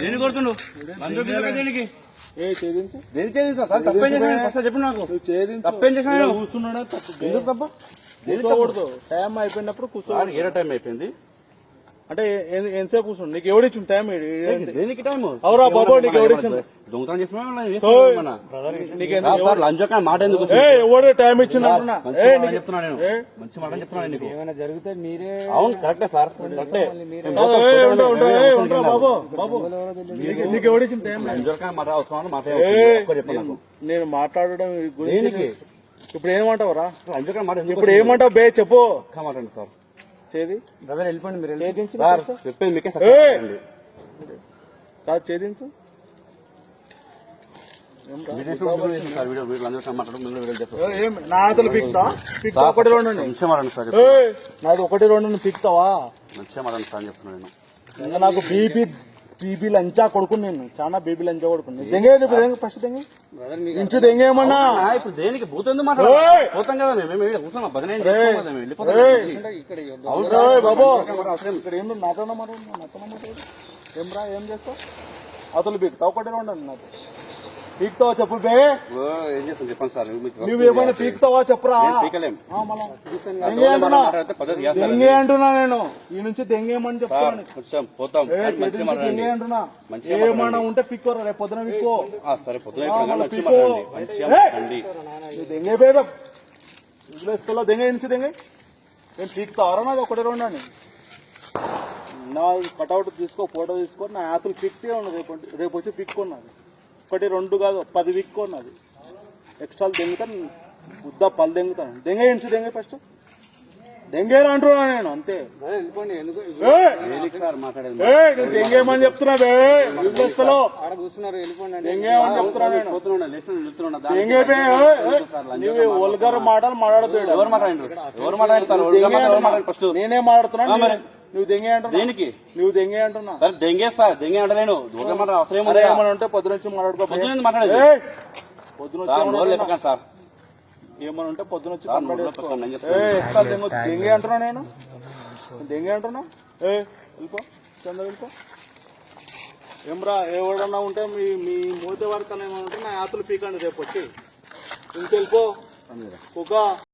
దేని కొడుతుండు? దేనికి? దేని తప్పేం ఫస్ట్ చెప్పు నాకు. తప్పేం? కూర్చున్నాడా? తప్పు. ఎందుకు తప్ప? కూర్చోకూడదు. టైం అయిపోయినప్పుడు కూర్చో సార్ ఏడో టైం అయిపోయింది? అంటే ఎంతసేపు కూర్చుండు నీకు ఎవడిచ్చిండు టైం దేనికి టైం అవురా బాబు, నీకు? దొంగతనం చేసిన మాట ఎందుకు ఎవడు టైం చెప్తున్నా నేను. ఏ? మంచి మాట చెప్తున్నా నీకు. ఏమైనా జరిగితే మీరే అవును కరెక్టే సార్. బాబు బాబు. నీకు నీకు ఎవడిచ్చిండు టైం లంచం కానీ మాట అవసరం మాట ఏ, ఒక్క చెప్పు నాకు. నేను మాట్లాడడం గురించి ఇప్పుడు మాట ఎందుకు ఇప్పుడు ఏమంటావు? బే చెప్పు. సార్. చేది? బ్రదర్ వెళ్ళిపోండి మీరు సార్ చెప్పేది మీకే! కాదు నాదలు పిక్తా? పిక్తా ఒకటి రెండు నాది ఒకటి రెండు పిక్తావా? మంచిగా మాట్లాడండి సార్ అని చెప్తున్నాను నేను. ఇంకా నాకు బీపీ బీబీ లంచా కొడుకుని నేను. చాలా బీబీ లంచా కొడుకుని దెంగే ఇప్పుడు? దెంగ ఫస్ట్ దెంగే? ఇంచు దెంగేమన్నా ఆ, ఇప్పుడు దేనికి? భూత పోతాం కదా మేము కూర్చున్నాం. బాబు! ఇక్కడ ఏం నాతో మాట నాతో ఏం రా? ఏం చేస్తావు? అతలు బీక్తా ఒకటి రెండు అండి నాకు. పీక్తావా చెప్పు బే? ఓ, ఏం చేస్తాం చెప్పండి సార్ మీకు నువ్వు ఏమైనా పీక్తావా చెప్పురా. దెంగే అంటున్నా. నేను. ఈ నుంచి దెంగేమని సార్ చెప్తాను? పోతాం. దెంగే అంటున్నా. ఏమన్నా ఉంటే పిక్కోరా రేపు పొద్దున పిక్కో. సరే పొద్దున దెంగే నుంచి దెంగ? నేను పీక్తావరా నాది ఒకటి రెండు అని? నా కటౌట్ తీసుకో ఫోటో తీసుకో నా ఆతులు పిక్తే ఉన్నది రేపు రేపు వచ్చి పిక్కున్నది ఒకటి రెండు కాదు పది పిక్కున్నది ఎక్స్ట్రా దెంగుతాను బుద్ధ పళ్ళు దెంగుతాను. దెంగ ఇంచు దెంగ ఫస్ట్? దెంగేరా అంటున్నా నేను అంతే. దెంగేమని చెప్తున్నా బే యూజ్లెస్లో ఆడ కూర్చున్నారు వెళ్ళిపోండి అంటే దెంగేమని చెప్తున్నా దెంగే ఒల్గర్ మాటలు ఎవరు ఎవరు ఫస్ట్. నేనే మాట్లాడుతున్నా ఆ, మరి. నువ్వు దెంగే అంటున్నా? దేనికి? నువ్వు దెంగే అంటున్నా? సార్ దెంగే సార్ దెంగే అంటలేను దూరం మాట అవసరం అరే ఏమైనా ఉంటే పొద్దు నుంచి మాట్లాడుకో. పొద్దున మాట్లాడేది. పొద్దున వచ్చి సార్. ఏమైనా ఉంటే పొద్దున వచ్చి దెంగ అంటున్నా నేను? దెంగే అంటున్నా? ఏ వెళ్ళిపో చంద వెళ్ళిపో ఏమ్రా ఎవడన్నా ఉంటే మీ మీ మూత వరకు ఏమైనా ఉంటే నా యాత్రలు పీకండి రేపు వచ్చి. ఇంకెళ్ళిపో ఒక